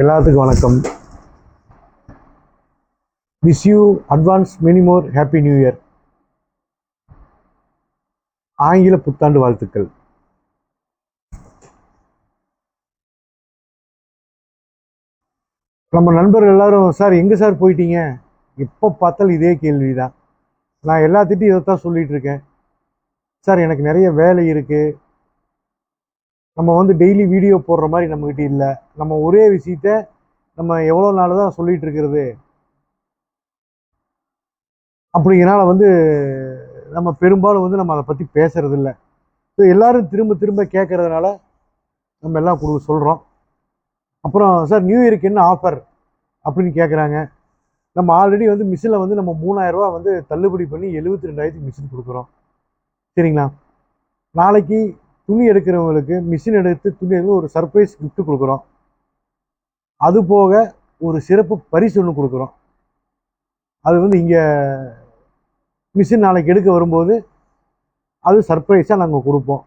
எல்லாத்துக்கும் வணக்கம். Wish you advance many more happy new year ஆங்கில புத்தாண்டு வாழ்த்துக்கள். நம்ம நண்பர்கள் எல்லாரும் சார் எங்கே சார் போயிட்டீங்க? எப்போ பார்த்தாலும் இதே கேள்வி தான் நான் எல்லாத்திட்டையும் இதை தான் சொல்லிகிட்டு இருக்கேன். சார் எனக்கு நிறைய வேலை இருக்குது நம்ம வந்து டெய்லி வீடியோ போடுற மாதிரி நம்மக்கிட்ட இல்லை. நம்ம ஒரே விஷயத்த நம்ம எவ்வளோ நாள் தான் சொல்லிட்டு இருக்கிறது? அப்படிங்கிறனால வந்து நம்ம பெரும்பாலும் வந்து நம்ம அதை பற்றி பேசுறது இல்லை. ஸோ எல்லாரும் திரும்ப திரும்ப கேட்குறதுனால நம்ம எல்லாம் கொடு சொல்கிறோம் அப்புறம் சார் நியூ இயருக்கு என்ன ஆஃபர் அப்படின்னு கேட்குறாங்க நம்ம ஆல்ரெடி வந்து மிஷினில் வந்து நம்ம மூணாயிரரூவா வந்து தள்ளுபடி பண்ணி எழுபத்தி ரெண்டாயிரத்துக்கு மிஷின் கொடுக்குறோம். சரிங்களா? நாளைக்கு துணி எடுக்கிறவங்களுக்கு மிஷின் எடுத்து துணி எடுத்து ஒரு சர்ப்ரைஸ் கிஃப்ட் கொடுக்குறோம். அது போக ஒரு சிறப்பு பரிசு ஒன்று கொடுக்குறோம். அது வந்து இங்கே மிஷின் நாளைக்கு எடுக்க வரும்போது அது சர்ப்ரைஸாக நாங்கள் கொடுப்போம்.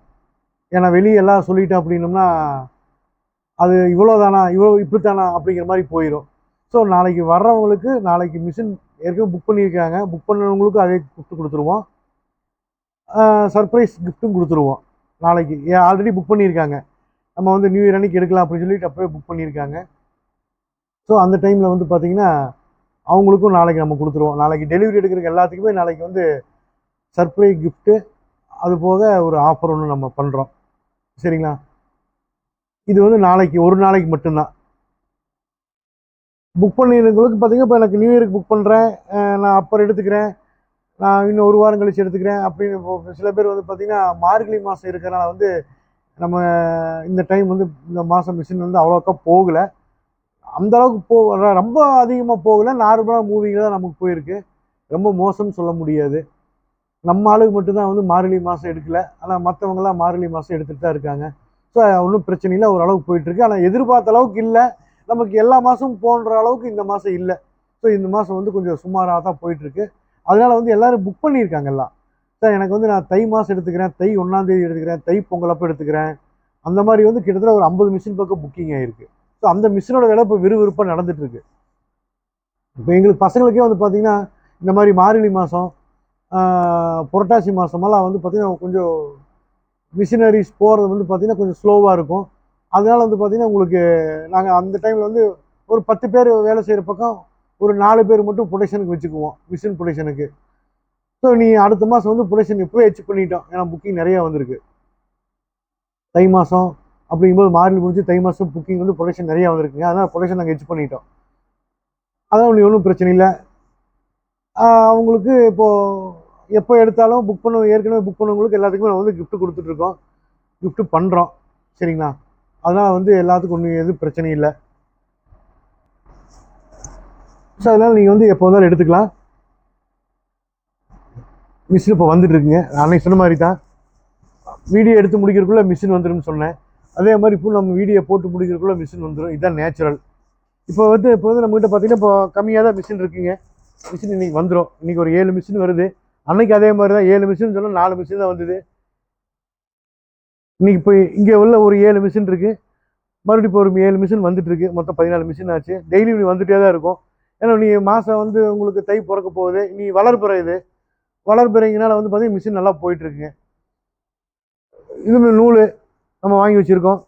ஏன்னா வெளியே எல்லாம் சொல்லிட்டோம் அப்படின்னோம்னா அது இவ்வளோ தானா இவ்வளோ இப்படித்தானா அப்படிங்கிற மாதிரி போயிடும் ஸோ நாளைக்கு வர்றவங்களுக்கு நாளைக்கு மிஷின் ஏற்கனவே புக் பண்ணியிருக்காங்க. புக் பண்ணவங்களுக்கும் அதே கிஃப்ட் கொடுத்துருவோம். சர்ப்ரைஸ் கிஃப்ட்டும் கொடுத்துருவோம். நாளைக்கு. ஏன் ஆல்ரெடி புக் பண்ணியிருக்காங்க. நம்ம வந்து நியூ இயர் அன்னைக்கு எடுக்கலாம் அப்படின்னு சொல்லிட்டு அப்போவே புக் பண்ணியிருக்காங்க. ஸோ அந்த டைமில் வந்து பார்த்திங்கன்னா அவங்களுக்கும் நாளைக்கு நம்ம கொடுத்துருவோம். நாளைக்கு டெலிவரி எடுக்கிற எல்லாத்துக்குமே நாளைக்கு வந்து சர்ப்ரைஸ் கிஃப்ட்டு அது போக ஒரு ஆஃபர் ஒன்று நம்ம பண்ணுறோம் சரிங்களா? இது வந்து நாளைக்கு ஒரு நாளைக்கு மட்டும்தான். புக் பண்ணிருக்கவங்களுக்கு பார்த்தீங்கன்னா இப்போ எனக்கு நியூ இயருக்கு புக் பண்ணுறேன் நான் அப்பர் எடுத்துக்கிறேன். நான் இன்னும் ஒரு வாரம் கழிச்சு எடுத்துக்கிறேன் அப்படின்னு இப்போ சில பேர் வந்து பார்த்திங்கன்னா மார்கழி மாதம் இருக்கிறனால வந்து நம்ம இந்த டைம் வந்து இந்த மாதம் மிஷின் வந்து அவ்வளோக்கா போகலை. அந்த அளவுக்கு போ ரொம்ப அதிகமாக போகலை. நார்மலாக மூவிங்கில் தான் நமக்கு போயிருக்கு. ரொம்ப மோசம்னு சொல்ல முடியாது. நம்ம ஆளுக்கு மட்டும்தான் வந்து மார்கழி மாதம் எடுக்கலை. ஆனால் மற்றவங்களாம் மார்கழி மாதம் எடுத்துகிட்டு தான் இருக்காங்க. ஸோ ஒன்றும் பிரச்சனை இல்லை. ஓரளவுக்கு போயிட்டுருக்கு ஆனால் எதிர்பார்த்த அளவுக்கு இல்லை. நமக்கு எல்லா மாதமும் போன்ற அளவுக்கு இந்த மாதம் இல்லை. ஸோ இந்த மாதம் வந்து கொஞ்சம் சுமாராக தான் போயிட்டுருக்கு அதனால் வந்து எல்லோரும் புக் பண்ணியிருக்காங்க எல்லாம். சார் எனக்கு வந்து நான் தை மாதம் எடுத்துக்கிறேன் தை ஒன்றாந்தேதி எடுத்துக்கிறேன் தை பொங்கலப்போ எடுத்துக்கிறேன். அந்த மாதிரி வந்து கிட்டத்தட்ட ஒரு ஐம்பது மிஷின் பக்கம் புக்கிங் ஆகிருக்கு ஸோ அந்த மிஷினோட விலை இப்போ விறுவிறுப்பாக நடந்துகிட்ருக்கு இப்போ எங்களுக்கு பசங்களுக்கே வந்து பார்த்திங்கன்னா இந்த மாதிரி மார்கழி மாதம் புரட்டாசி மாதமெல்லாம் வந்து பார்த்திங்கன்னா கொஞ்சம் மிஷினரிஸ் போகிறது வந்து பார்த்திங்கன்னா கொஞ்சம் ஸ்லோவாக இருக்கும். அதனால் வந்து பார்த்திங்கன்னா உங்களுக்கு நாங்கள் அந்த டைமில் வந்து ஒரு பத்து பேர் வேலை செய்கிற பக்கம் ஒரு நாலு பேர் மட்டும் ப்ரொடக்ஷனுக்கு வச்சுக்குவோம். மிஷின் ப்ரொடக்ஷனுக்கு. ஸோ நீ அடுத்த மாதம் வந்து ப்ரொடக்ஷன் இப்போவே வச்சு பண்ணிட்டோம். ஏன்னா புக்கிங் நிறையா வந்திருக்கு. தை மாதம் அப்படிங்கும்போது மார்கழி முடிஞ்சு தை மாதம் புக்கிங் வந்து ப்ரொடக்ஷன் நிறையா வந்திருக்குங்க. அதனால் ப்ரொடக்ஷன் நாங்கள் ஹெச் பண்ணிட்டோம். அதான் ஒன்றும் ஒன்றும் பிரச்சனை இல்லை. அவங்களுக்கு இப்போது எப்போ எடுத்தாலும் புக் பண்ண ஏற்கனவே புக் பண்ணவங்களுக்கு எல்லாத்துக்குமே நான் வந்து கிஃப்ட்டு கொடுத்துட்ருக்கோம் கிஃப்ட்டு பண்ணுறோம் சரிங்களா? அதனால் வந்து எல்லாத்துக்கும் ஒன்றும் எதுவும் பிரச்சனை இல்லை. ஸோ அதனால் நீங்கள் வந்து எப்போ வந்தாலும் எடுத்துக்கலாம். மிஷின் இப்போ வந்துட்டு இருக்குங்க அன்னைக்கு சொன்ன மாதிரி தான் வீடியோ எடுத்து முடிக்கிறதுக்குள்ளே மிஷின் வந்துரும்னு சொன்னேன். அதே மாதிரி இப்போ நம்ம வீடியோ போட்டு முடிக்கிறக்குள்ளே மிஷின் வந்துடும் இதுதான் நேச்சுரல் இப்போ வந்து இப்போ வந்து நம்மகிட்ட பார்த்தீங்கன்னா இப்போ கம்மியாக தான் மிஷின் இருக்குங்க. மிஷின் இன்னைக்கு வந்துடும் இன்றைக்கி ஒரு ஏழு மிஷின் வருது. அன்னைக்கு அதே மாதிரி தான் ஏழு மிஷின் சொன்னால் நாலு மிஷின் தான் வந்தது. இன்னைக்கு இப்போ இங்கே உள்ள ஒரு ஏழு மிஷின் இருக்குது மறுபடியும் இப்போ ஒரு ஏழு மிஷின் வந்துட்டு இருக்கு மொத்தம் பதினாலு மிஷின் ஆச்சு. டெய்லி இப்படி வந்துட்டே தான் இருக்கும். ஏன்னா நீ மாதம் வந்து உங்களுக்கு தை பிறக்க போகுது. நீ வளர்ப்புற இது. வளர்ப்புறீங்கனால வந்து பார்த்தீங்கன்னா மிஷின் நல்லா போயிட்டு இருக்குங்க இது நூல் நம்ம வாங்கி வச்சுருக்கோம்.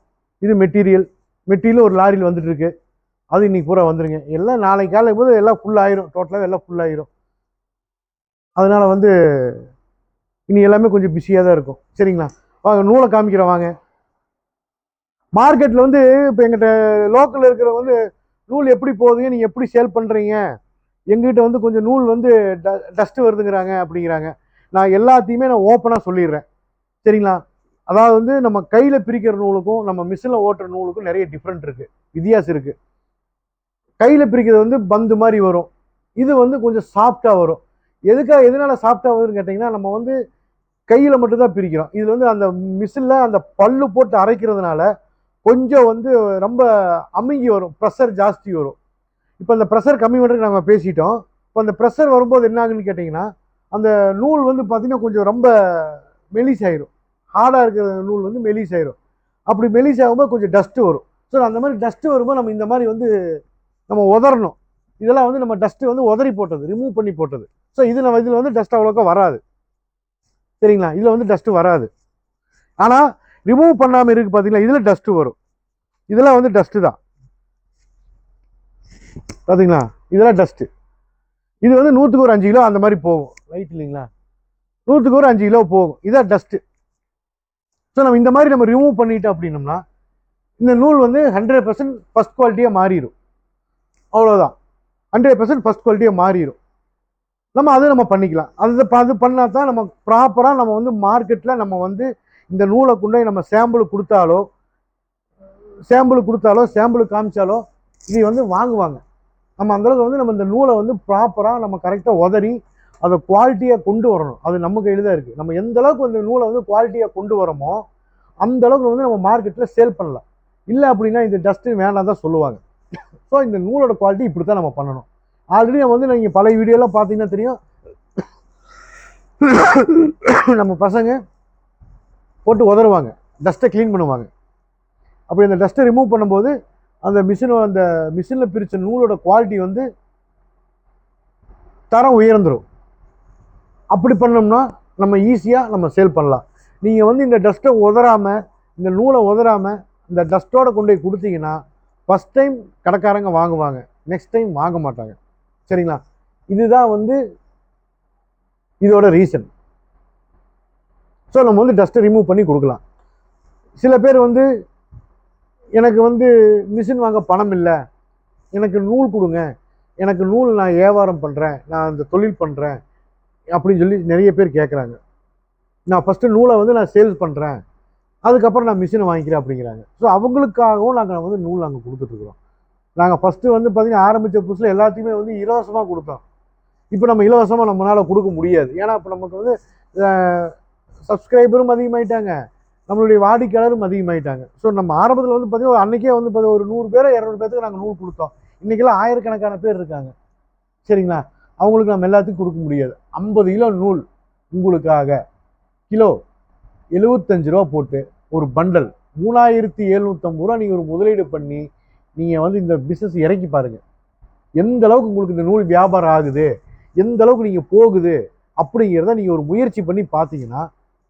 இது மெட்டீரியல் மெட்டீரியல் ஒரு லாரியில் வந்துட்டுருக்கு. அது இன்னைக்கு பூரா வந்துருங்க. எல்லாம் நாளைக்கு காலையில் போது எல்லாம் ஃபுல் ஆயிரும். டோட்டலாக எல்லாம் ஃபுல் ஆயிரும். அதனால் வந்து இனி எல்லாமே கொஞ்சம் பிஸியாக தான் இருக்கும். சரிங்களா? வாங்க நூலை காமிக்கிறேன் வாங்க. மார்க்கெட்டில் வந்து இப்போ எங்கிட்ட லோக்கலில் இருக்கிறவங்க வந்து நூல் எப்படி போகுதுங்க நீங்கள் எப்படி சேல் பண்ணுறீங்க எங்ககிட்ட வந்து கொஞ்சம் நூல் வந்து ட டஸ்ட்டு வருதுங்கிறாங்க அப்படிங்கிறாங்க. நான் எல்லாத்தையுமே நான் ஓப்பனாக சொல்லிடுறேன். சரிங்களா? அதாவது வந்து நம்ம கையில் பிரிக்கிற நூலுக்கும் நம்ம மிஷினில் ஓட்டுற நூலுக்கும் நிறைய டிஃப்ரெண்ட் இருக்குது வித்தியாசம் இருக்குது கையில் பிரிக்கிறது வந்து பந்து மாதிரி வரும். இது வந்து கொஞ்சம் சாஃப்டாக வரும். எதுக்காக எதனால் சாஃப்டாக வருதுன்னு கேட்டிங்கன்னா நம்ம வந்து கையில் மட்டும்தான் பிரிக்கிறோம். இது வந்து அந்த மிஷினில் அந்த பல்லு போட்டு அரைக்கிறதுனால கொஞ்சம் வந்து ரொம்ப அமுங்கி வரும். ப்ரெஷர் ஜாஸ்தி வரும். இப்போ அந்த ப்ரெஷர் கம்மி பண்ணுறதுக்கு நாங்கள் பேசிட்டோம். இப்போ அந்த ப்ரெஷர் வரும்போது என்ன ஆகுன்னு கேட்டிங்கன்னா அந்த நூல் வந்து பார்த்திங்கன்னா கொஞ்சம் ரொம்ப மெலிஸ் ஆயிரும். ஹார்டாக இருக்கிற நூல் வந்து மெலிஸ் ஆயிரும். அப்படி மெலிஸ் ஆகும்போது கொஞ்சம் டஸ்ட்டு வரும். ஸோ அந்த மாதிரி டஸ்ட்டு வரும்போது நம்ம இந்த மாதிரி வந்து நம்ம உதறணும். இதெல்லாம் வந்து நம்ம டஸ்ட்டு வந்து உதறி போட்டது ரிமூவ் பண்ணி போட்டது. ஸோ இது நம்ம இதில் வந்து டஸ்ட் அவ்வளோக்கா வராது. சரிங்களா? இதில் வந்து டஸ்ட்டு வராது. ஆனால் ரிமூவ் பண்ணாமல் இருக்குது பார்த்தீங்களா இதில் டஸ்ட்டு வரும். இதெல்லாம் வந்து டஸ்ட்டு தான். பார்த்தீங்களா இதெல்லாம் டஸ்ட்டு இது வந்து நூற்றுக்கு ஒரு அஞ்சு கிலோ அந்த மாதிரி போகும். ரைட் இல்லைங்களா? நூற்றுக்கு ஒரு அஞ்சு கிலோ போகும். இதான் டஸ்ட்டு ஸோ நம்ம இந்த மாதிரி நம்ம ரிமூவ் பண்ணிட்டோம் அப்படின்னோம்னா இந்த நூல் வந்து ஹண்ட்ரட் பர்சன்ட் ஃபஸ்ட் குவாலிட்டியாக மாறிடும் அவ்வளோதான் ஹண்ட்ரட் பர்சன்ட் ஃபஸ்ட் குவாலிட்டியாக மாறிடும் நம்ம அதை நம்ம பண்ணிக்கலாம். அது அது பண்ணால் தான் நம்ம ப்ராப்பராக நம்ம வந்து மார்க்கெட்டில் நம்ம வந்து இந்த நூலை கொண்டு போய் நம்ம சாம்பிள் கொடுத்தாலோ சாம்பிள் கொடுத்தாலோ சாம்பிள் காமிச்சாலோ இதை வந்து வாங்குவாங்க. நம்ம அந்த அளவுக்கு வந்து நம்ம இந்த நூலை வந்து ப்ராப்பராக நம்ம கரெக்டாக உதறி அதை குவாலிட்டியாக கொண்டு வரணும். அது நம்ம கையில் தான் இருக்குது நம்ம எந்த அளவுக்கு இந்த நூலை வந்து குவாலிட்டியாக கொண்டு வரோமோ அந்த அளவுக்கு வந்து நம்ம மார்க்கெட்டில் சேல் பண்ணலாம். இல்லை அப்படின்னா இந்த டஸ்ட்டு வேண்டாம் தான் சொல்லுவாங்க. ஸோ இந்த நூலோட குவாலிட்டி இப்படி தான் நம்ம பண்ணணும். ஆல்ரெடி நம்ம வந்து நீங்கள் பழைய வீடியோலாம் பார்த்தீங்கன்னா தெரியும். நம்ம பசங்க போட்டு உதறுவாங்க. டஸ்ட்டை க்ளீன் பண்ணுவாங்க. அப்படி அந்த டஸ்ட்டை ரிமூவ் பண்ணும்போது அந்த மிஷினை அந்த மிஷினில் பிரித்த நூலோட குவாலிட்டி வந்து தரம் உயர்ந்துடும் அப்படி பண்ணோம்னா நம்ம ஈஸியாக நம்ம சேல் பண்ணலாம். நீங்கள் வந்து இந்த டஸ்ட்டை உதறாமல் இந்த நூலை உதறாமல் இந்த டஸ்ட்டோட கொண்டு போய் கொடுத்தீங்கன்னா ஃபஸ்ட் டைம் கடைக்காரங்க வாங்குவாங்க. நெக்ஸ்ட் டைம் வாங்க மாட்டாங்க. சரிங்களா? இதுதான் வந்து இதோட ரீசன் ஸோ நம்ம வந்து டஸ்ட்டை ரிமூவ் பண்ணி கொடுக்கலாம். சில பேர் வந்து எனக்கு வந்து மிஷின் வாங்க பணம் இல்லை. எனக்கு நூல் கொடுங்க. எனக்கு நூல் நான் வியாபாரம் பண்ணுறேன் நான் அந்த தொழில் பண்ணுறேன் அப்படின்னு சொல்லி நிறைய பேர் கேட்குறாங்க நான் ஃபஸ்ட்டு நூலை வந்து நான் சேல்ஸ் பண்ணுறேன் அதுக்கப்புறம் நான் மிஷினை வாங்கிக்கிறேன் அப்படிங்கிறாங்க. ஸோ அவங்களுக்காகவும் நாங்கள் வந்து நூல் நாங்கள் கொடுத்துட்ருக்குறோம் நாங்கள் ஃபஸ்ட்டு வந்து பார்த்திங்கன்னா ஆரம்பித்த புதுசில் எல்லாத்தையுமே வந்து இலவசமாக கொடுத்தோம். இப்போ நம்ம இலவசமாக நம்மளால் கொடுக்க முடியாது. ஏன்னா இப்போ நமக்கு வந்து சப்ஸ்கிரைபரும் அதிகமாயிட்டாங்க. நம்மளுடைய வாடிக்கையாளரும் அதிகமாயிட்டாங்க. ஸோ நம்ம ஆரம்பத்தில் வந்து பார்த்தீங்கன்னா அன்றைக்கே வந்து பாத்தீங்கன்னா ஒரு நூறு பேர் இரநூறு பேருக்கு நாங்கள் நூல் கொடுத்தோம். இன்றைக்கெல்லாம் ஆயிரக்கணக்கான பேர் இருக்காங்க. சரிங்களா? அவங்களுக்கு நம்ம எல்லாத்துக்கும் கொடுக்க முடியாது. ஐம்பது கிலோ நூல் உங்களுக்காக. கிலோ எழுபத்தஞ்சு ரூபா போட்டு ஒரு பண்டல். மூணாயிரத்தி எழுநூற்றம்பது ரூபா நீங்கள் ஒரு முதலீடு பண்ணி நீங்கள் வந்து இந்த பிஸ்னஸ் இறக்கி பாருங்கள் எந்த அளவுக்கு உங்களுக்கு இந்த நூல் வியாபாரம் ஆகுது? எந்த அளவுக்கு நீங்கள் போகுது? அப்படிங்கிறத நீங்கள் ஒரு முயற்சி பண்ணி பார்த்தீங்கன்னா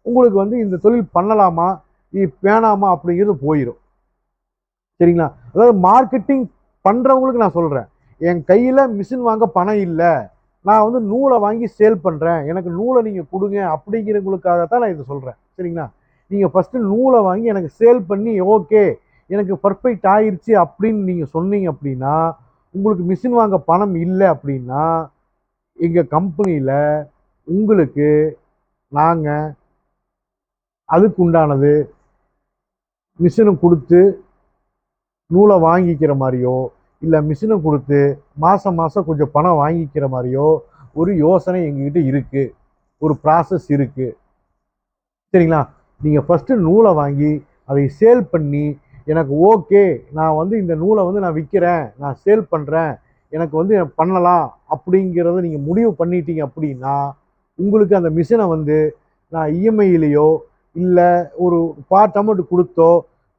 உங்களுக்கு வந்து இந்த தொழில் பண்ணலாமா? இது வேணாமா? அப்படிங்கிறது போயிடும் சரிங்களா? அதாவது மார்க்கெட்டிங் பண்ணுறவங்களுக்கு நான் சொல்கிறேன் என் கையில் மிஷின் வாங்க பணம் இல்லை. நான் வந்து நூலை வாங்கி சேல் பண்ணுறேன் எனக்கு நூலை நீங்கள் கொடுங்க அப்படிங்கிறவங்களுக்காக தான் நான் இதை சொல்கிறேன் சரிங்களா? நீங்கள் ஃபஸ்ட்டு நூலை வாங்கி எனக்கு சேல் பண்ணி ஓகே எனக்கு பர்ஃபெக்ட் ஆயிடுச்சு அப்படின்னு நீங்கள் சொன்னீங்க அப்படின்னா உங்களுக்கு மிஷின் வாங்க பணம் இல்லை அப்படின்னா எங்கள் கம்பெனியில் உங்களுக்கு நாங்கள் அதுக்கு உண்டானது மிஷினை கொடுத்து நூலை வாங்கிக்கிற மாதிரியோ இல்லை மிஷினை கொடுத்து மாதம் மாதம் கொஞ்சம் பணம் வாங்கிக்கிற மாதிரியோ ஒரு யோசனை எங்ககிட்ட இருக்குது ஒரு ப்ராசஸ் இருக்குது சரிங்களா? நீங்கள் ஃபஸ்ட்டு நூலை வாங்கி அதை சேல் பண்ணி எனக்கு ஓகே நான் வந்து இந்த நூலை வந்து நான் விற்கிறேன் நான் சேல் பண்ணுறேன் எனக்கு வந்து பண்ணலாம் அப்படிங்கிறத நீங்கள் முடிவு பண்ணிட்டீங்க அப்படின்னா உங்களுக்கு அந்த மிஷினை வந்து நான் இஎம்ஐயிலேயோ இல்லை ஒரு பார்ட் அமௌண்ட் கொடுத்தோ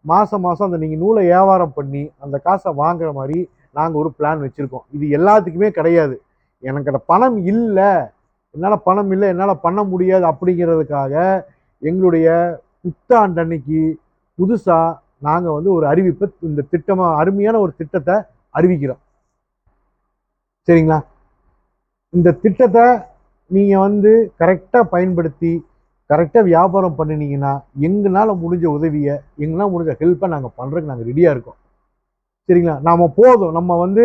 மாதம் மாதம் அந்த நீங்கள் நூலை வியாபாரம் பண்ணி அந்த காசை வாங்குற மாதிரி நாங்கள் ஒரு பிளான் வச்சுருக்கோம். இது எல்லாத்துக்குமே கிடையாது. எனக்கு அந்த பணம் இல்லை. என்னால் பணம் இல்லை என்னால் பண்ண முடியாது அப்படிங்கிறதுக்காக எங்களுடைய புத்தாண்டு அன்னைக்கு புதுசாக நாங்கள் வந்து ஒரு அறிவிப்பை இந்த திட்டமாக அருமையான ஒரு திட்டத்தை அறிவிக்கிறோம். சரிங்களா? இந்த திட்டத்தை நீங்கள் வந்து கரெக்டாக பயன்படுத்தி கரெக்டாக வியாபாரம் பண்ணினீங்கன்னா எங்களால் முடிஞ்ச உதவியை எங்களால் முடிஞ்ச ஹெல்ப்பை நாங்கள் பண்ணுறதுக்கு நாங்கள் ரெடியாக இருக்கோம். சரிங்களா? நாம் போதும். நம்ம வந்து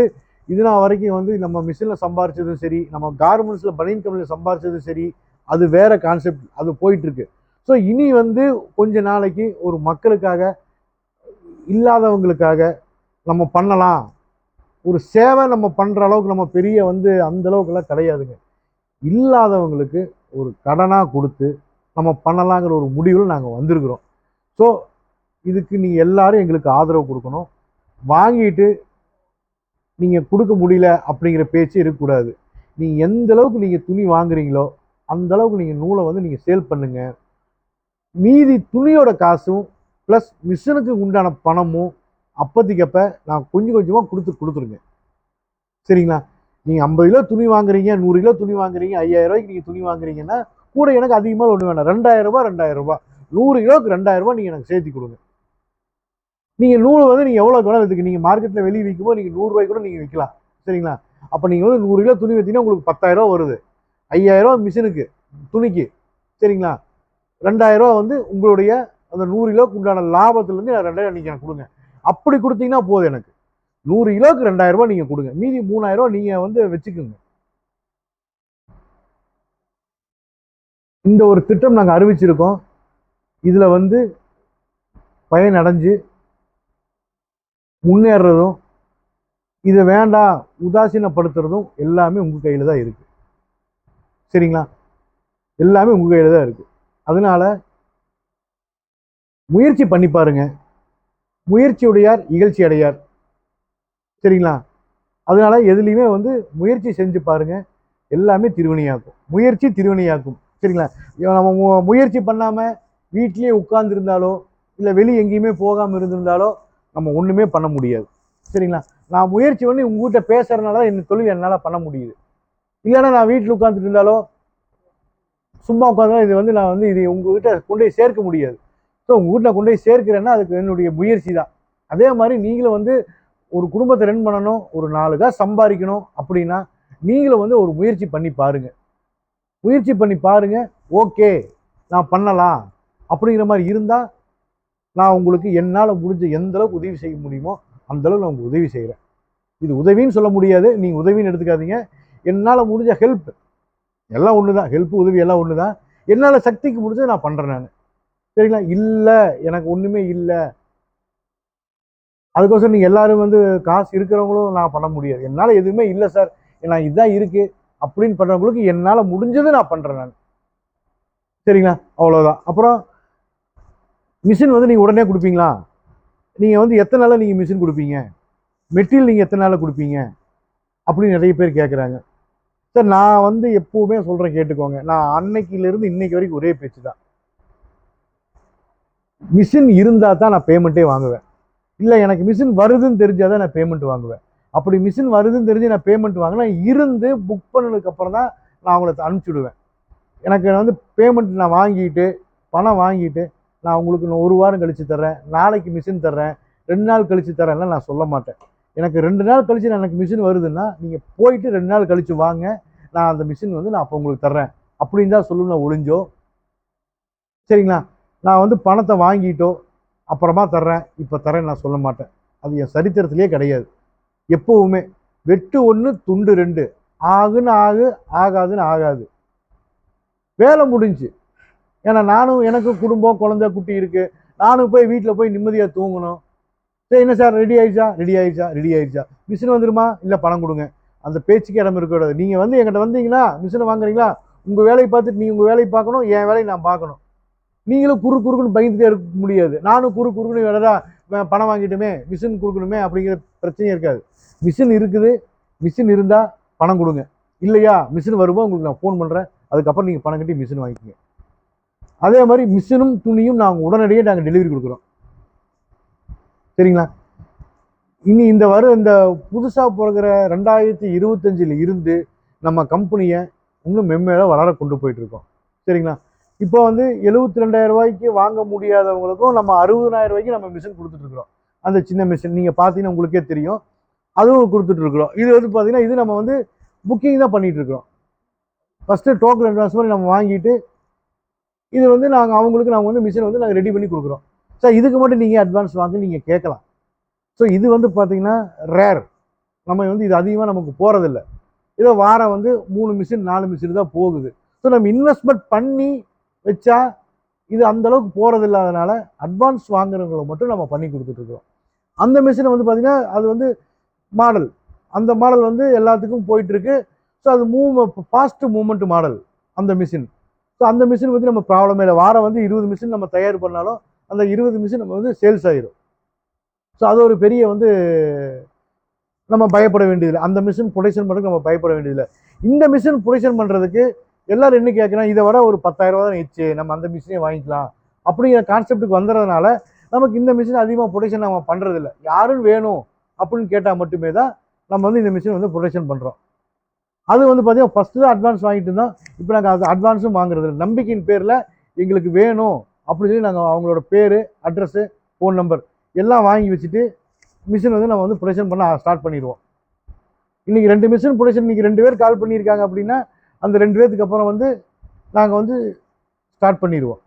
இதுனா வரைக்கும் வந்து நம்ம மிஷினில் சம்பாரிச்சதும் சரி நம்ம கார்மெண்ட்ஸில் பனியன் கம்பெனியில் சம்பாரிச்சதும் சரி அது வேறு கான்செப்ட் அது போயிட்டுருக்கு. ஸோ இனி வந்து கொஞ்ச நாளைக்கு ஒரு மக்களுக்காக இல்லாதவங்களுக்காக நம்ம பண்ணலாம். ஒரு சேவை நம்ம பண்ணுற அளவுக்கு நம்ம பெரிய வந்து அந்த அளவுக்குலாம் கிடையாதுங்க. இல்லாதவங்களுக்கு ஒரு கடனாக கொடுத்து நம்ம பண்ணலாங்கிற ஒரு முடிவில் நாங்கள் வந்திருக்கிறோம். ஸோ இதுக்கு நீங்கள் எல்லாரும் எங்களுக்கு ஆதரவு கொடுக்கணும். வாங்கிட்டு நீங்கள் கொடுக்க முடியல அப்படிங்கிற பேச்சு இருக்கக்கூடாது. நீங்கள் எந்த அளவுக்கு நீங்கள் துணி வாங்குறீங்களோ அந்த அளவுக்கு நீங்கள் நூலை வந்து நீங்கள் சேல் பண்ணுங்கள் மீதி துணியோட காசும் ப்ளஸ் மிஷினுக்கு உண்டான பணமும் அப்போதைக்கப்ப அப்போ நான் கொஞ்சம் கொஞ்சமாக கொடுத்து கொடுத்துருங்க. சரிங்களா? நீங்கள் ஐம்பது கிலோ துணி வாங்குறீங்க நூறு கிலோ துணி வாங்குறீங்க ஐயாயிரம் ரூபாய்க்கு நீங்கள் துணி வாங்குறீங்கன்னா கூட எனக்கு அதிகமாக ஒன்று வேணாம். ரெண்டாயிரம் ரூபாய் ரெண்டாயிரம் ரூபாய். நூறு கிலோவுக்கு ரெண்டாயிரம் ரூபாய் நீங்கள் எனக்கு சேர்த்து கொடுங்க. நீங்கள் நூறு வந்து நீங்கள் எவ்வளோ வேணாலும் இதுக்கு நீங்கள் மார்க்கெட்டில் வெளியே விற்கும்போது நீங்கள் நூறுரூவாய்க்கு கூட நீங்கள் விற்கலாம் சரிங்களா? அப்போ நீங்கள் வந்து நூறு கிலோ துணி விற்றீங்கன்னா உங்களுக்கு பத்தாயிரம் ரூபா வருது. ஐயாயிரம் ரூபா மிஷினுக்கு துணிக்கு. சரிங்களா? ரெண்டாயிரம் ரூபா வந்து உங்களுடைய அந்த நூறு கிலோக்கு உண்டான லாபத்துலேருந்து நான் ரெண்டாயிரம் நீங்கள் எனக்கு கொடுங்க. அப்படி கொடுத்தீங்கன்னா போதும் எனக்கு. நூறு கிலோக்கு ரெண்டாயிரம் நீங்கள் கொடுங்க. மீதி மூணாயிரம் நீங்கள் வந்து வச்சுக்கோங்க. இந்த ஒரு திட்டம் நாங்கள் அறிவிச்சிருக்கோம். இதில் வந்து பயனடைஞ்சு முன்னேறதும் இதை வேண்டாம் உதாசீனப்படுத்துறதும் எல்லாமே உங்கள் கையில் தான் இருக்குது சரிங்களா? எல்லாமே உங்கள் கையில் தான் இருக்குது அதனால முயற்சி பண்ணி பாருங்க. முயற்சியுடையார் இகழ்ச்சி அடையார் சரிங்களா? அதனால எதுலேயுமே வந்து முயற்சி செஞ்சு பாருங்கள் எல்லாமே திருவினையாக்கும். முயற்சி திருவினையாக்கும். சரிங்களா? நம்ம மு- முயற்சி பண்ணாமல் வீட்லேயே உட்கார்ந்துருந்தாலோ இல்லை வெளியே எங்கேயுமே போகாமல் இருந்திருந்தாலோ நம்ம ஒன்றுமே பண்ண முடியாது. சரிங்களா? நான் முயற்சி பண்ணி உங்ககிட்ட பேசுகிறனால தான் என் தொழில் என்னால் பண்ண முடியுது. இல்லைன்னா நான் வீட்டில் உட்காந்துட்டு இருந்தாலோ சும்மா உட்காந்து இது வந்து நான் வந்து இது உங்ககிட்ட கொண்டு போய் சேர்க்க முடியாது. ஸோ உங்கள் வீட்டில் கொண்டு போய் சேர்க்கிறேன்னா அதுக்கு என்னுடைய முயற்சி தான். அதே மாதிரி நீங்களும் வந்து ஒரு குடும்பத்தை ரன் பண்ணணும் ஒரு நாலு காசு சம்பாதிக்கணும் அப்படின்னா நீங்களும் வந்து ஒரு முயற்சி பண்ணி பாருங்கள் முயற்சி பண்ணி பாருங்கள் ஓகே நான் பண்ணலாம். அப்படிங்கிற மாதிரி இருந்தால் நான் உங்களுக்கு என்னால் முடிஞ்ச எந்த அளவுக்கு உதவி செய்ய முடியுமோ அந்த அளவுக்கு நான் உங்களுக்கு உதவி செய்கிறேன் இது உதவின்னு சொல்ல முடியாது. நீங்கள் உதவின்னு எடுத்துக்காதீங்க. என்னால் முடிஞ்ச ஹெல்ப் எல்லாம் ஒன்று தான் ஹெல்ப் உதவி எல்லாம் ஒன்று தான் என்னால் சக்திக்கு முடிஞ்சதை நான் பண்ணுறேன் நான். சரிங்களா? இல்லை எனக்கு ஒன்றுமே இல்லை. அதுக்கோசரம் நீங்கள் எல்லாரும் வந்து காசு இருக்கிறவங்களும் நான் பண்ண முடியாது. என்னால் எதுவுமே இல்லை சார். நான் இதுதான் இருக்குது அப்படின்னு பண்ணுறவங்களுக்கு என்னால் முடிஞ்சதை நான் பண்ணுறேன் நான். சரிங்களா? அவ்வளோதான் அப்புறம் மிஷின் வந்து நீங்கள் உடனே கொடுப்பீங்களா? நீங்கள் வந்து எத்தனை நாளில் நீங்கள் மிஷின் கொடுப்பீங்க? மெட்டீரியல் நீங்கள் எத்தனை நாளில் கொடுப்பீங்க? அப்படின்னு நிறைய பேர் கேட்குறாங்க சார் நான் வந்து எப்போவுமே சொல்கிறேன் கேட்டுக்கோங்க. நான் அன்னைக்கிலேருந்து இன்னைக்கு வரைக்கும் ஒரே பேச்சு தான். மிஷின் இருந்தால் தான் நான் பேமெண்ட்டே வாங்குவேன். இல்லை எனக்கு மிஷின் வருதுன்னு தெரிஞ்சால் தான் நான் பேமெண்ட் வாங்குவேன். அப்படி மிஷின் வருதுன்னு தெரிஞ்சு நான் பேமெண்ட் வாங்கினா இருந்து புக் பண்ணதுக்கப்புறம் தான் நான் அவங்கள அனுப்பிச்சுடுவேன். எனக்கு வந்து பேமெண்ட் நான் வாங்கிட்டு பணம் வாங்கிட்டு நான் உங்களுக்கு இன்னும் ஒரு வாரம் கழித்து தர்றேன். நாளைக்கு மிஷின் தர்றேன். ரெண்டு நாள் கழித்து தரேன்லாம் நான் சொல்ல மாட்டேன். எனக்கு ரெண்டு நாள் கழித்து நான் எனக்கு மிஷின் வருதுன்னா நீங்கள் போயிட்டு ரெண்டு நாள் கழித்து வாங்க. நான் அந்த மிஷின் வந்து நான் அப்போ உங்களுக்கு தர்றேன். அப்படின்னு தான் சொல்லணும் நான் ஒளிஞ்சோ சரிங்களா? நான் வந்து பணத்தை வாங்கிட்டோ அப்புறமா தர்றேன். இப்போ தரேன் நான் சொல்ல மாட்டேன். அது என் சரித்திரத்திலே கிடையாது. எப்போவுமே வெட்டு ஒன்று துண்டு ரெண்டு. ஆகுன்னு ஆகு ஆகாதுன்னு ஆகாது. வேலை முடிஞ்சு. ஏன்னா நானும் எனக்கு குடும்பம் குழந்தை குட்டி இருக்குது நானும் போய் வீட்டில் போய் நிம்மதியாக தூங்கணும். சரி என்ன சார்? ரெடி ஆயிடுச்சா? ரெடி ஆயிடுச்சா? ரெடி ஆயிடுச்சா? மிஷின் வந்துருமா? இல்லை பணம் கொடுங்க. அந்த பேச்சுக்கு இடம் இருக்கக்கூடாது. நீங்கள் வந்து என்கிட்ட வந்தீங்கன்னா மிஷினை வாங்குறீங்களா? உங்கள் வேலையை பார்த்துட்டு நீ உங்கள் வேலையை பார்க்கணும் என் வேலையை நான் பார்க்கணும். நீங்களும் குறு குறுக்குன்னு பயந்துட்டே இருக்க முடியாது. நானும் குறு குறுக்குன்னு வேலைதான் பணம் வாங்கிட்டுமே மிஷின் கொடுக்கணுமே அப்படிங்கிற பிரச்சனையே இருக்காது. மிஷின் இருக்குது. மிஷின் இருந்தால் பணம் கொடுங்க. இல்லையா? மிஷின் வரும்போது உங்களுக்கு நான் ஃபோன் பண்ணுறேன் அதுக்கப்புறம் நீங்கள் பணம் கட்டி மிஷின் வாங்கிக்கோங்க. அதே மாதிரி மிஷினும் துணியும் நாங்கள் உடனடியே நாங்கள் டெலிவரி கொடுக்குறோம். சரிங்களா? இனி இந்த வரும் இந்த புதுசாக பிறகுற ரெண்டாயிரத்தி இருபத்தஞ்சில் இருந்து நம்ம கம்பெனியை இன்னும் மென்மேல வளர கொண்டு போயிட்டுருக்கோம். சரிங்களா? இப்போ வந்து எழுபத்தி ரெண்டாயிரம் ரூபாய்க்கு வாங்க முடியாதவங்களுக்கும் நம்ம அறுபதாயிரம் ரூபாய்க்கு நம்ம மிஷின் கொடுத்துட்ருக்குறோம் அந்த சின்ன மிஷின் நீங்கள் பார்த்தீங்கன்னா உங்களுக்கே தெரியும். அதுவும் கொடுத்துட்டு இருக்கிறோம் இது வந்து பார்த்தீங்கன்னா இது நம்ம வந்து புக்கிங் தான் பண்ணிகிட்டு இருக்கிறோம் ஃபஸ்ட்டு டோக்கன் அட்வான்ஸ் மாதிரி நம்ம வாங்கிட்டு இது வந்து நாங்கள் அவங்களுக்கு நாங்கள் வந்து மிஷின் வந்து நாங்கள் ரெடி பண்ணி கொடுக்குறோம். சார் இதுக்கு மட்டும் நீங்கள் அட்வான்ஸ் வாங்க நீங்கள் கேட்கலாம். ஸோ இது வந்து பார்த்தீங்கன்னா ரேர் நம்ம வந்து இது அதிகமாக நமக்கு போகிறதில்ல இதோ வாரம் வந்து மூணு மிஷின் நாலு மிஷின் தான் போகுது. ஸோ நம்ம இன்வெஸ்ட்மெண்ட் பண்ணி வச்சா இது அந்த அளவுக்கு போகிறது இல்லாதனால அட்வான்ஸ் வாங்குறவங்களை மட்டும் நம்ம பண்ணி கொடுத்துட்ருக்கோம் அந்த மிஷினை வந்து பார்த்திங்கன்னா அது வந்து மாடல். அந்த மாடல் வந்து எல்லாத்துக்கும் போயிட்டுருக்கு. ஸோ அது மூவ் ஃபாஸ்ட் மூவ்மெண்ட் மாடல் அந்த மிஷின் ஸோ அந்த மிஷின் பற்றி நம்ம ப்ராப்ளமே இல்லை. வாரம் வந்து இருபது மிஷின் நம்ம தயார் பண்ணாலும் அந்த இருபது மிஷின் நம்ம வந்து சேல்ஸ் ஆயிரும். ஸோ அது ஒரு பெரிய வந்து நம்ம பயப்பட வேண்டியதில்லை. அந்த மிஷின் ப்ரொடக்ஷன் பண்ணுறதுக்கு நம்ம பயப்பட வேண்டியதில்லை. இந்த மிஷின் ப்ரொடக்ஷன் பண்ணுறதுக்கு எல்லோரும் என்ன கேட்குறாங்க? இதை விட ஒரு பத்தாயிரம் ரூபா தான் ஆயிடுச்சு நம்ம அந்த மிஷினே வாங்கிக்கலாம். அப்படிங்கிற கான்செப்ட்டுக்கு வந்துடுறதுனால நமக்கு இந்த மிஷின் அதிகமாக ப்ரொடக்ஷன் நம்ம பண்ணுறதில்ல யாரும் வேணும். அப்படின்னு கேட்டால் மட்டுமே தான் நம்ம வந்து இந்த மிஷின் வந்து ப்ரொடக்ஷன் பண்ணுறோம் அது வந்து பார்த்தீங்கன்னா ஃபஸ்ட்டு தான் அட்வான்ஸ் வாங்கிட்டு இருந்தோம். இப்போ நாங்கள் அது அட்வான்ஸும் வாங்குறது இல்லை. நம்பிக்கையின் பேரில் எங்களுக்கு வேணும் அப்படின்னு சொல்லி நாங்கள் அவங்களோட பேர் அட்ரஸ்ஸு ஃபோன் நம்பர் எல்லாம் வாங்கி வச்சுட்டு மிஷின் வந்து நம்ம வந்து ப்ரொடக்ஷன் பண்ண ஸ்டார்ட் பண்ணிடுவோம். இன்றைக்கி ரெண்டு மிஷின் ப்ரொடக்ஷன் இன்றைக்கி ரெண்டு பேர் கால் பண்ணியிருக்காங்க அப்படின்னா அந்த ரெண்டு பேர்த்துக்கு அப்புறம் வந்து நாங்கள் வந்து ஸ்டார்ட் பண்ணிடுவோம்.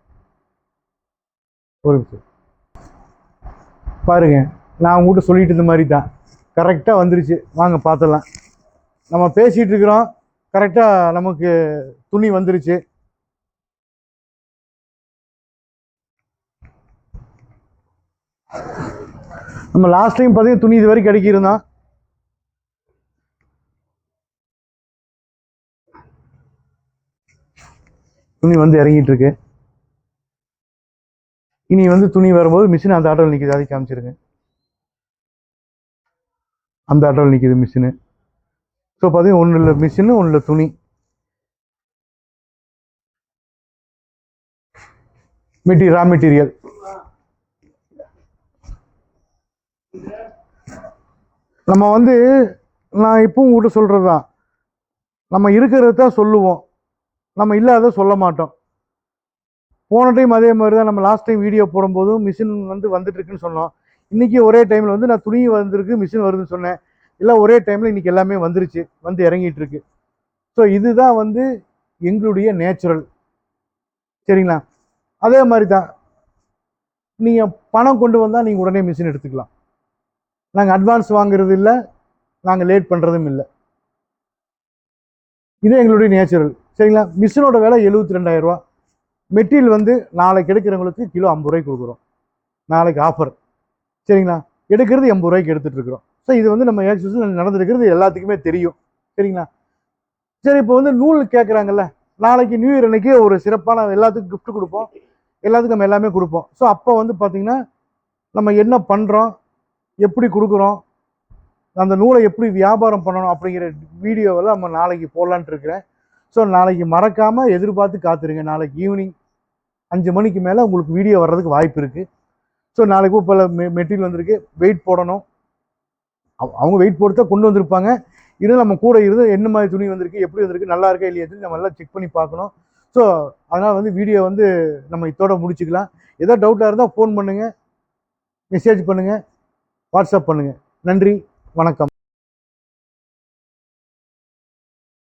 ஒரு நிமிஷம். பாருங்க. நான் உங்கள்கிட்ட சொல்லிட்டு இருந்த மாதிரி தான். கரெக்டாக வந்துருச்சு. வாங்க பார்த்துடலாம். நம்ம பேசிகிட்டு இருக்கிறோம். கரெக்டாக நமக்கு துணி வந்துருச்சு. நம்ம லாஸ்ட் டைம் பார்த்தீங்கன்னா துணி இது வரைக்கும் கிடைக்கிருந்தோம் துணி வந்து இறங்கிட்டு இருக்கு. இனி வந்து துணி வரும்போது மிஷின் அந்த ஆட்டோவில் நிற்கிது அதை காமிச்சிருங்க. அந்த ஆட்டோவில் நிற்கிது மிஷினு. ஸோ பார்த்தீங்கன்னா ஒன்றும் இல்லை மிஷினு ஒன்றும் இல்லை துணி. மெட்டீரியல் ரா மெட்டீரியல் நம்ம வந்து நான் இப்பவும் உங்கள்கிட்ட சொல்கிறது தான் நம்ம இருக்கிறத தான் சொல்லுவோம். நம்ம இல்லாத சொல்ல மாட்டோம். போன டைம் அதே மாதிரி தான் நம்ம லாஸ்ட் டைம் வீடியோ போடும்போதும் மிஷின் வந்து வந்துட்டு இருக்குன்னு சொன்னோம். இன்றைக்கி ஒரே டைமில் வந்து நான் துணி வந்திருக்கு மிஷின் வருதுன்னு சொன்னேன். இல்லை ஒரே டைமில் இன்றைக்கி எல்லாமே வந்துருச்சு. வந்து இறங்கிட்டு இருக்கு. ஸோ இதுதான் வந்து எங்களுடைய நேச்சுரல் சரிங்களா? அதே மாதிரி தான் நீங்கள் பணம் கொண்டு வந்தால் நீங்கள் உடனே மிஷின் எடுத்துக்கலாம். நாங்கள் அட்வான்ஸ் வாங்குறது இல்லை நாங்கள் லேட் பண்ணுறதும் இல்லை. இது எங்களுடைய நேச்சுரல் சரிங்களா? மிஷினோட விலை எழுபத்தி ரெண்டாயிரரூவா மெட்டீரியல் வந்து நாளைக்கு எடுக்கிறவங்களுக்கு கிலோ ஐம்பது ரூபாய்க்கு கொடுக்குறோம். நாளைக்கு ஆஃபர் சரிங்களா? எடுக்கிறது எண்பது ரூபாய்க்கு எடுத்துகிட்டு இருக்கிறோம் ஸோ இது வந்து நம்ம ஏக்சஸில் நடந்துருக்கிறது எல்லாத்துக்குமே தெரியும். சரிங்களா? சரி இப்போ வந்து நூல் கேட்குறாங்கல்ல. நாளைக்கு நியூ இயர் அன்னைக்கு ஒரு சிறப்பான எல்லாத்துக்கும் கிஃப்ட் கொடுப்போம். எல்லாத்துக்கும் நம்ம எல்லாமே கொடுப்போம். ஸோ அப்போ வந்து பார்த்திங்கன்னா நம்ம என்ன பண்ணுறோம் எப்படி கொடுக்குறோம்? அந்த நூலை எப்படி வியாபாரம் பண்ணணும்? அப்படிங்கிற வீடியோவெல்லாம் நம்ம நாளைக்கு போடலான்ட்டு இருக்கிறேன். ஸோ நாளைக்கு மறக்காமல் எதிர்பார்த்து காத்துருங்க. நாளைக்கு ஈவினிங் அஞ்சு மணிக்கு மேலே உங்களுக்கு வீடியோ வர்றதுக்கு வாய்ப்பு இருக்குது ஸோ நாளைக்கு இப்போ மெ மெட்டீரியல் வந்திருக்கு. வெயிட் போடணும். அவ- அவங்க வெயிட் போட்டு தான் கொண்டு வந்திருப்பாங்க. இருந்தால் நம்ம கூட இருந்து என்ன மாதிரி துணி வந்திருக்கு எப்படி வந்திருக்கு நல்லா இருக்கா இல்லையா நம்ம எல்லாம் செக் பண்ணி பார்க்கணும். ஸோ அதனால் வந்து வீடியோ வந்து நம்ம இதோட முடிச்சுக்கலாம். ஏதாவது டவுட்டாக இருந்தால் ஃபோன் பண்ணுங்கள் மெசேஜ் பண்ணுங்கள் வாட்ஸ்அப் பண்ணுங்கள் நன்றி. வணக்கம்.